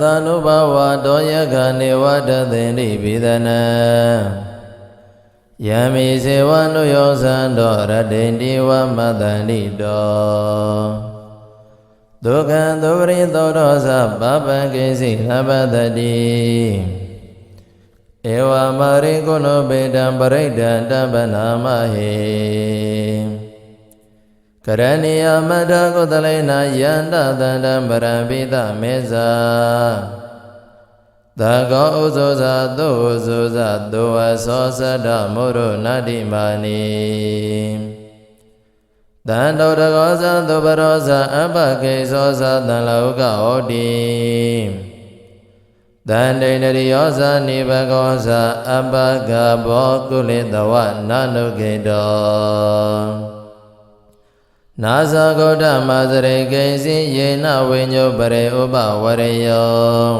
သာနုဘဝတောယကနေဝတသေတိဘိဒနာယမိစေဝနုယောဇံတောရတ္တိတိဝမတ္တန္တိတောဒုက္ခံဒုပရိသောတောသပပံကိစီဟပတတိဧဝမရိကုဏုပေတံပရိဒံတပ္ပနာမဟေ ကရဏီယမတကုသလေနာယန္တသန္တံပရံပိသမေဇာသကောဥဇောဇာသုဥဇောဇာသုဝသောသတ္တမုရုနာတိမာနိတန္တောတကောဇာသုပရောဇာအပကေသောဇာတံလောကဟောတိတန္တိန္ဒရိယောဇာနိဘကောဇာအပကဘောကုလိတဝနာနုကေတော နာဇဂௌတမသရေကိစီယေနဝိညုပရေဥပဝရယော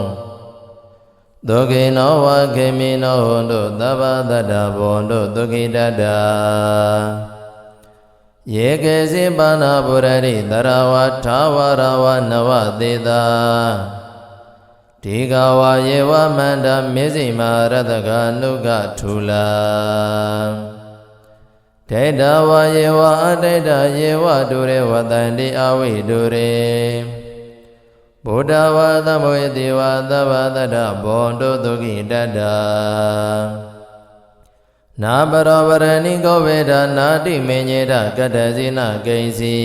ဒုက္ခိနောဝခေမိနောဟွန်တုသဗ္ဗတတ္တဘောတုဒုက္ခိတတ္တယေကေစီပါဏဗုရရိတရဝထာဝရဝနဝသေတာဒီကဝယေဝမန္တမေဇိမာရတကနုကထူလာ ဒေတဝယေဝအတေတယေဝဒုရေဝတန္တိအဝိဒုရေဗုဒ္ဓဝါသမဝေတိဝသဗ္ဗတတ္တဘောန္တုသုခိတတ္တနာပရောပရဏိကောဝေဒနာတိမေညေတကတ္တဇိနကိဉ္စီ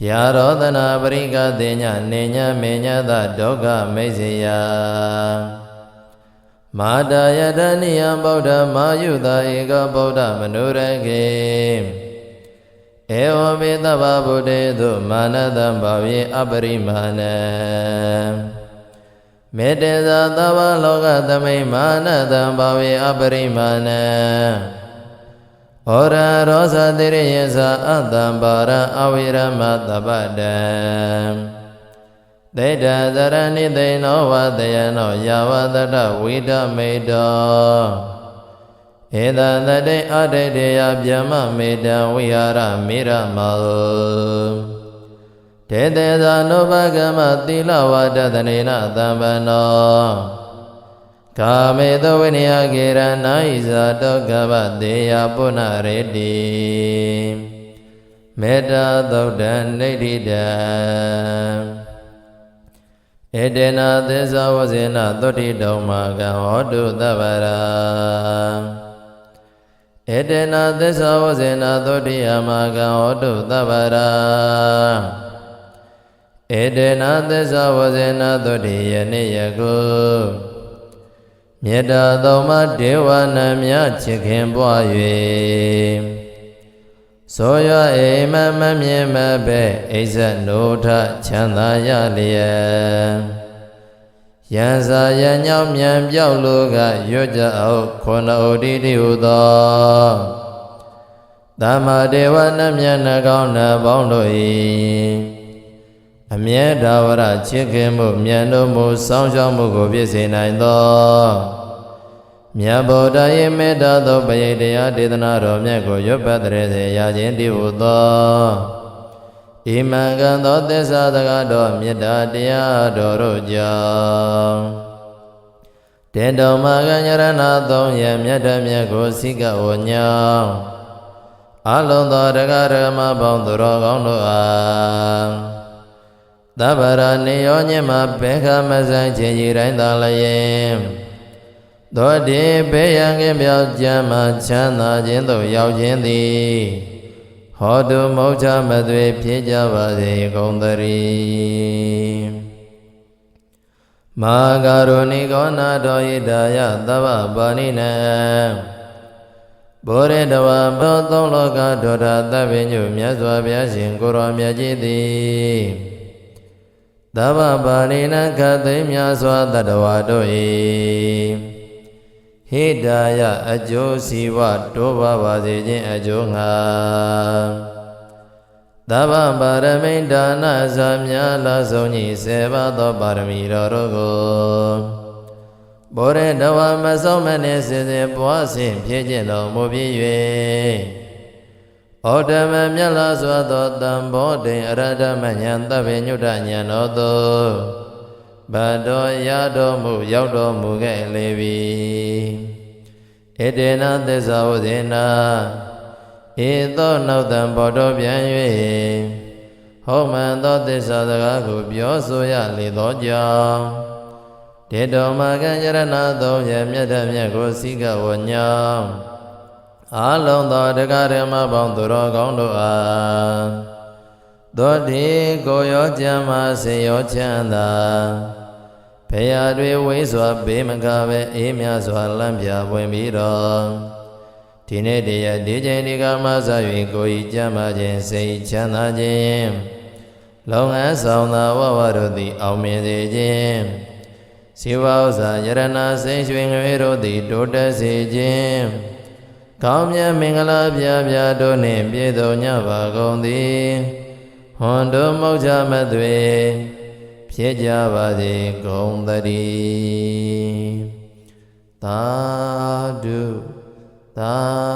ဗျာရောသနာပရိကတေညနေညမေညသဒုက္ခမိတ်စေယ မာတာယတနိယံဗုဒ္ဓမာယုတာဧကဗုဒ္ဓမနုရကေဧဝမေတ္တဗဗုဒ္ဓေသုမာနတံဘာဝေအပရိမာဏံမေတ္တေသာသဗ္ဗလောကသမိမာနတံဘာဝေအပရိမာဏံဩရရောဇတိရိယသအတ္တံပါရအဝိရမတပ္ပ တံသေတသရဏိသိဏောဝတယနောယာဝတတဝိဒမေတောဧတသတိအတေတေယဗျမမေတံဝိဟာရမေရမောတေတေသာနုပကမသီလဝတတနေနသံဗန္နောကာမေတဝိနယကေရဏိဇာတောကဗတေယပုဏ္ဏရေတိမေတ္တာသုတ်တံနေတိတံ ဧတေနသစ္စာဝဇေနသုတ္တိတုံမာကံဟောတုသဗ္ဗရာဧတေနသစ္စာဝဇေနသုတ္တိယမာကံဟောတုသဗ္ဗရာဧတေနသစ္စာဝဇေနသုတ္တိယနိယကုမေတ္တာသုံးမဒေဝနာမြချစ်ခင်ပွား၍ သောရအိမမမြင်မပဲအိဇနိုထချမ်းသာရလျက်ယံစာယံညောင်းမြန်ပြောက်လိုကရွတ်ကြအောင်ခုနဥတိတိဟုသောသမ္မာဒေဝနမြတ်နှကောင်းနှပေါင်းတို့၏အမြဲတဝရချစ်ခင်မှုမြန်တို့မူစောင်းရှောက်မှုကိုပြည့်စေနိုင်သော မြတ်ဗုဒ္ဓရဲ့မေတ္တာသောပရိတရားဒေသနာတော်မြတ်ကိုရွတ်ပတ်တဲ့စေရခြင်းတည်ဟုသောဣမံကံသောသစ္စာစကားတော်မေတ္တာတရားတော်တို့ကြောင့်တေတောမကံရဏသုံးရမြတ်တမြတ်ကိုစိကဝညောင်းအလုံးသောတရားဓမ္မပေါင်းသူတော်ကောင်းတို့အားသဗ္ဗရာနေယောညမဘေခမဆိုင်ခြင်းဤတိုင်းသာလျင် သောတိဘေးရန်ကင်းမြောက်ကြမ်းမှချမ်းသာခြင်းသို့ရောက်ခြင်းသည်ဟောတုမောချမသွေဖြစ်ကြပါစေကုန်သတည်းမာဂရုဏိကောနာတော်ဣဒာယသဗ္ဗပါဏိနံဘောရတဝဘောသုံးလောကဒုရသဗ္ဗညုမြတ်စွာဘုရားရှင်ကိုရောမြတ်ကြီးသည်သဗ္ဗပါဏိနံခသိမ်းများစွာတတဝါတို့၏ ဟိတာယအကျိုးစီဝတိုးပါပါစေခြင်းအကျိုးငါသဗ္ဗပါရမိန်ဒါနဇာမြာလာဆုံးကြီးစေပါသောပါရမီတော်တို့ကိုဘောရတဝမဆုံးမနှင့်စင်စစ်ပွားစဉ်ဖြစ်ခြင်းတော်မူပြီး၍ဩတမမြတ်လာစွာသောတံဘောတိအရဟတမဉ္ဇဏ်သဗ္ဗညုတဉာဏ်တော်သို့ဘတ်တော်ရတော်မူရောက်တော်မူခဲ့လေပြီ ဧတေနသစ္စာဝဇေနာဧသောနောက်တံဘောတော်ပြန်၍ဟောမှန်သောသစ္စာစကားကိုပြောဆိုရလေသောကြောင့်တေတော်မကံယရဏသုံးရမြတ်တမြတ်ကိုစိကဝညောင်းအာလုံးသောတရားဓမ္မပေါင်းသူတော်ကောင်းတို့အားသောတိကိုရောကြမ်းမှစေရောချမ်းသာ ဖေရတွေဝိစွာဘေးမကပဲအေးမြစွာလမ်းပြပွင့်ပြီးတော့ဒီနေ့တည်းရဒီချိန်ဒီကမှစ၍ကိုယ်ဤကြမ်းမှခြင်းစိတ်ချမ်းသာခြင်းလုံငန်းဆောင်သာဝဝတို့သည် အောင်မြင်စေခြင်းစေဝဥစ္စာယရဏစိတ်ရွှင်ငွေတို့သည် တိုးတက်စေခြင်းကောင်းမြတ်မင်္ဂလာပြပြတို့နှင့်ပြည့်စုံကြပါကုန်သည်ဟွန်တို့မောက်ချမသွေ ဖြစ်ကြပါစေကုန်သတည်းသာဓုသာ